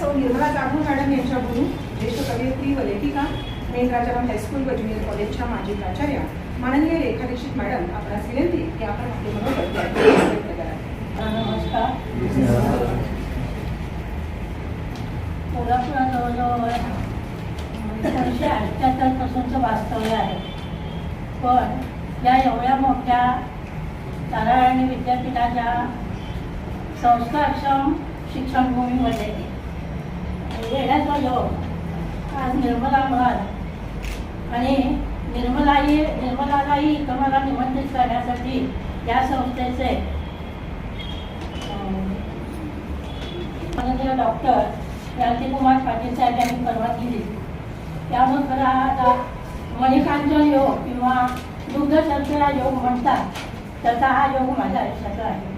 सौ madam high school व junior कॉलेजच्या माजी प्राचार्या माननीय रेखा दीक्षित मॅडम आपणास विनंती की आपण आपले मनोगत नमस्कार. कोल्हापुरात जवळजवळ एकोणीसशे वास्तव्य आहे. पण या एवढ्या मोठ्या ताराराणी विद्यापीठाच्या संस्कारक्षम शिक्षणभूमीमध्ये येण्याचा योग. आज निर्मला मुळात आणि निर्मलाही निर्मलालाही इथं मला निमंत्रित करण्यासाठी या संस्थेचे माननीय डॉक्टर क्रांतिकुमार पाटील साहेब यांनी परवानगी दिली. त्यामुळे खरं आता मणिकांचन योग किंवा दुग्ध शर्करा योग म्हणतात तसा हा योग माझ्या आयुष्याचा आहे.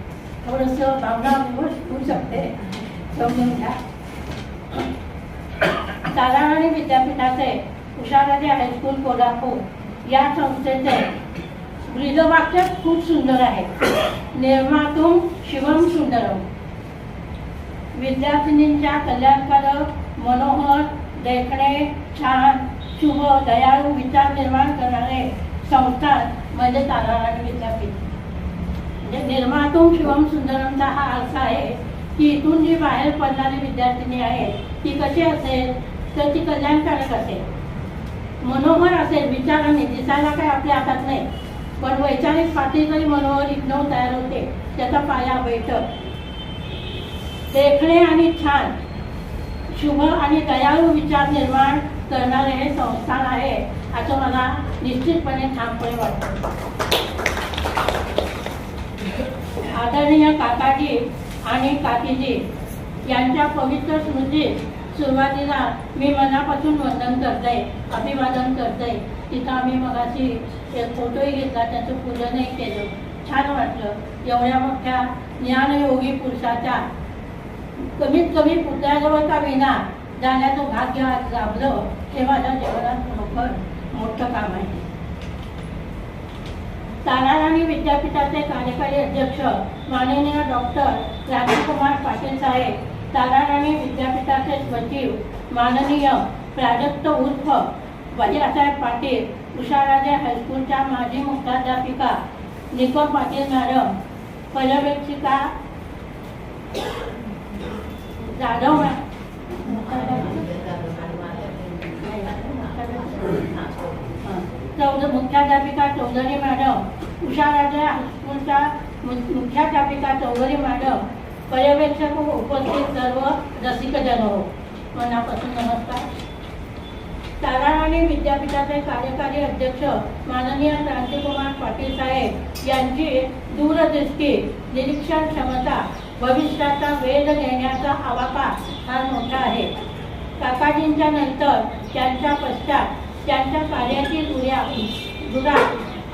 थोडंसं भावना विवश होऊ शकते समजून घ्या ताराराणी विद्यापीठाचे उषाराजे हायस्कूल कोल्हापूर या संस्थेचे ब्रीदवाक्य खूप सुंदर आहे निर्मातुम शिवम सुंदरम विद्यार्थिनींच्या कल्याणकारक मनोहर देखणे छान शुभ दयाळू विचार निर्माण करणारे संस्थान म्हणजे ताराराणी विद्यापीठ म्हणजे निर्मातून शिवम सुंदरमचा हा अर्थ आहे की इथून जी बाहेर पडणारी विद्यार्थिनी आहे ती कशी असेल? तर ती कल्याणकारक असेल. मनोहर असेल विचाराने दिसायला काही आपल्या हातात नाही. पण वैचारिक पातळी मनोहर इग्नव तयार होते त्याचा पाया बैठक. देखणे आणि छान. शुभ आणि दयाळू विचार निर्माण करणारे हे संस्थान आहे असं मला निश्चितपणे ठामपणे वाटतं. आदरणीय काकाजी आणि काकीजी यांच्या पवित्र स्मृतीत सुरुवातीला मी मनापासून वंदन करते अभिवादन करते. तिथं आम्ही मगाशी एक फोटोही घेतला त्याचं पूजनही केलं. छान वाटलं. एवढ्या मोठ्या ज्ञानयोगी पुरुषाच्या कमीत कमी पुतळ्याजवळ का विना जाण्याचं भाग्य आज लाभलं हे माझ्या जीवनात खरोखर मोठं काम आहे. ताराराणी विद्यापीठाचे कार्यकारी अध्यक्ष माननीय डॉक्टर राजकुमार पाटील साहेब ताराराणी विद्यापीठाचे सचिव माननीय प्राजक्त उर्फ भैयासाहेब पाटील उषाराजे हायस्कूलच्या माजी मुख्याध्यापिका निको पाटील मॅडम पर्यवेक्षिका जाधव चौध मुख्याध्यापिका चौधरी मॅडम उषाराजा हायस्कूलच्या मुख्याध्यापिका चौधरी मॅडम पर्यवेक्षक उपस्थित सर्व रसिकजन. हो मनापासून नमस्कार. ताराराणी विद्यापीठाचे कार्यकारी अध्यक्ष माननीय क्रांतिकुमार पाटील साहेब यांची दूरदृष्टी निरीक्षण क्षमता भविष्याचा वेध घेण्याचा आवाका फार मोठा आहे. काकाजींच्या नंतर त्यांच्या पश्चात त्यांच्या कार्याची उद्या दुरा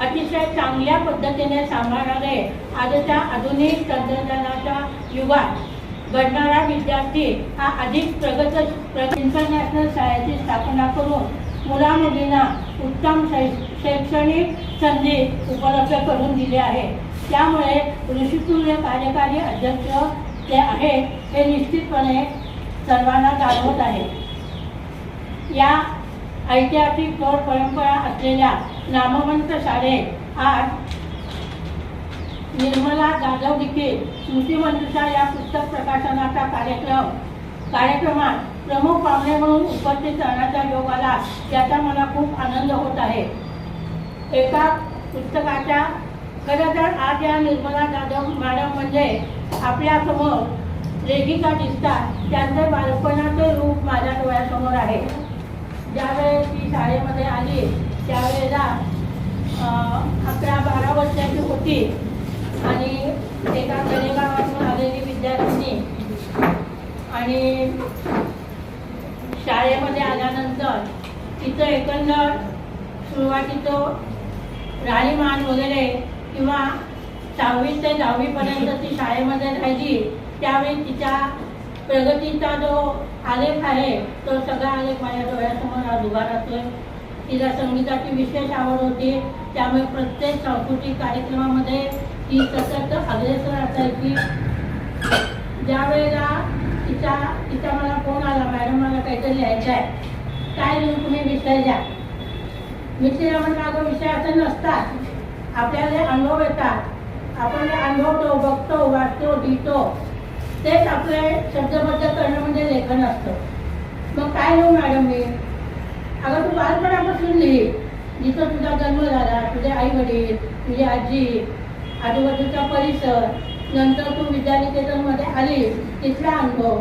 अतिशय चांगल्या पद्धतीने सांभाळणारे आजच्या आधुनिक तंत्रज्ञानाच्या युगात घडणारा विद्यार्थी हा अधिक प्रगत इंटरनॅशनल शाळेची स्थापना करून मुला मुलींना उत्तम शै शैक्षणिक संधी उपलब्ध करून दिली आहे. त्यामुळे ऋषितुल्य कार्यकारी अध्यक्ष जे आहे हे निश्चितपणे सर्वांना जाणवत आहे. या ऐतिहासिक थोर परंपरा असलेल्या नामवंत शाळेत आज निर्मला जाधव देखील स्मृतीमंजुषा या पुस्तक प्रकाशनाचा कार्यक्रम कार्यक्रमात प्रमुख पाहुणे म्हणून उपस्थित राहण्याचा योग आला याचा मला खूप आनंद होत आहे. एका पुस्तकाच्या खरं तर आज या निर्मला जाधव मॅडम म्हणजे आपल्यासमोर लेखिका दिसतात त्यांचं बालपणाचं रूप माझ्या डोळ्यासमोर आहे. ज्यावेळेस ती शाळेमध्ये आली त्यावेळेला अकरा बारा वर्षाची होती. आणि एका खेडेगावातून आलेली विद्यार्थिनी. आणि शाळेमध्ये आल्यानंतर तिचं एकंदर सुरुवातीचं राहणीमान वगैरे किंवा सहावी ते दहावीपर्यंत ती शाळेमध्ये राहिली. त्यावेळी तिच्या प्रगतीचा जो आलेख आहे तो सगळा आलेख माझ्या डोळ्यासमोर आज उभा राहतोय. तिला संगीताची विशेष आवड होती. त्यामुळे प्रत्येक सांस्कृतिक कार्यक्रमामध्ये ती सतत अग्रेसर असायची ज्यावेळेला तिचा तिचा मला फोन आला मॅडम मला काहीतरी लिहायचं आहे. काय लिहून तुम्ही विषय द्या विषय तिला म्हणलं विषय असं नसतात आपल्याला अनुभव येतात. आपण अनुभवतो बघतो वाचतो लिहितो. तेच आपले शब्दबद्ध करणं म्हणजे लेखन असतं. मग काय लिहू मॅडम मी अगं तू बालपणापासून लिही. जिथं तुझा जन्म झाला तुझे आई वडील तुझी आजी आजूबाजूचा परिसर नंतर तू विद्यानिकेतनमध्ये आली तिथला अनुभव.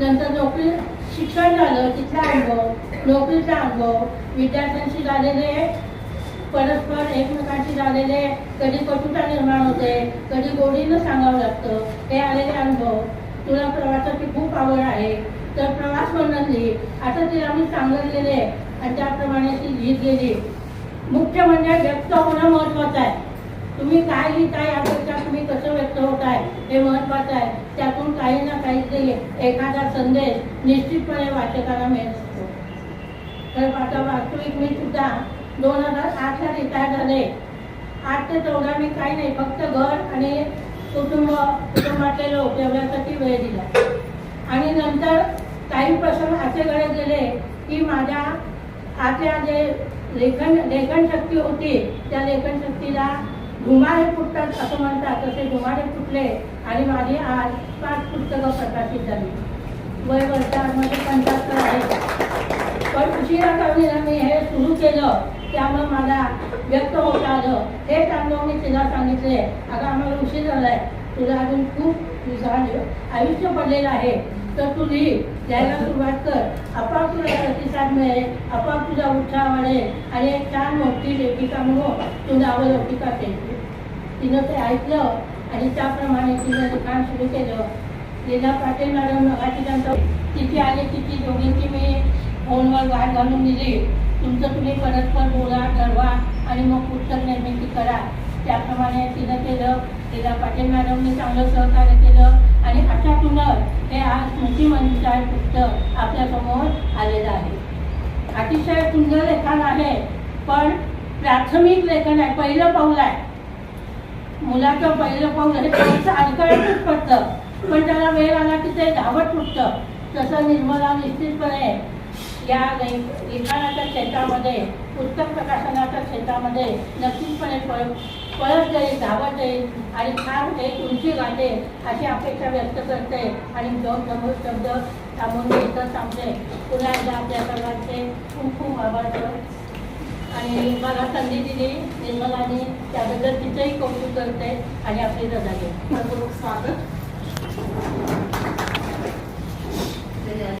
नंतर नोकरी शिक्षण झालं तिथला अनुभव. नोकरीचा अनुभव. विद्यार्थ्यांशी झालेले परस्पर एकमेकांशी झालेले कधी कटुता निर्माण होते कधी गोडीनं सांगावं लागतं. हे आलेले अनुभव तुला प्रवासाची खूप आवड आहे. तर प्रवास वर्णन आता तिला मी सांगितलेले गेले आणि त्याप्रमाणे ती लिहित गेली. मुख्य म्हणजे व्यक्त होणं महत्वाचं आहे. तुम्ही काय लिहिताय यापेक्षा तुम्ही कसं व्यक्त होताय हे महत्वाचं आहे. त्यातून काही ना काहीतरी एखादा संदेश निश्चितपणे वाचकाला मिळत. असतो तर आता वास्तविक मी सुद्धा. दोन हजार आठला रिटायर झाले. आठ ते चौदा मी काही नाही फक्त घर आणि कुटुंब कुटुंबातले लोक एवढ्यासाठी वेळ दिला. आणि नंतर काही प्रसंग असे घडत गेले की माझ्या आतल्या जे लेखन लेखन शक्ती होती त्या लेखन शक्तीला फुटतात असं म्हणतात. तसे धुमारे फुटले आणि माझी आज पाच पुस्तकं प्रकाशित झाली. वय वर्षामध्ये पंच्याहत्तर आहे. पण उशिरा कवीला मी हे सुरू केलं. त्यामुळे मला व्यक्त होत आलं. हे चांगलं मी तिला सांगितले आता आम्हाला उशीर झालाय. तुला अजून खूप तुझं आयुष्य पडलेलं आहे. तर तू लिही द्यायला सुरुवात कर. आपाप तुला प्रतिसाद मिळेल आपाप तुझा उत्साह वाढेल आणि एक छान मोठी लेखिका म्हणून तू नावलौकिका केली तिनं ते ऐकलं आणि त्याप्रमाणे तिनं लिखाण सुरू केलं. लीला पाटील मॅडम मराठी तिथे आले आणि तिची दोघींची मी फोनवर वाट घालून दिली. तुमचं तुम्ही परस्पर बोला ठरवा आणि मग पुस्तक निर्मिती करा. त्याप्रमाणे तिनं केलं. तिला पाटील मॅडमने चांगलं सहकार्य केलं. आणि अशातूनच हे आज स्मृती मंजुषा हे पुस्तक आपल्यासमोर आलेलं आहे. अतिशय सुंदर लेखन आहे पण प्राथमिक लेखन आहे. पहिलं पाऊल आहे. मुलाचं पहिलं पाऊल हे थोडंसं अडकळतच पडतं. पण त्याला वेळ आला की ते धावत फुटतं तसं निर्मला निश्चितपणे या लिखाणाच्या क्षेत्रामध्ये पुस्तक प्रकाशनाच्या क्षेत्रामध्ये नक्कीचपणे पळ पळत जाईल धावत जाईल आणि छान एक उंची गाठे अशी अपेक्षा व्यक्त करते आणि दोन समोर शब्द थांबून इथं थांबते. पुन्हा एकदा आपल्या सर्वांचे खूप खूप आभार आणि मला संधी दिली निर्मलाने त्याबद्दल तिचंही कौतुक करते आणि आपली रजा घेते स्वागत.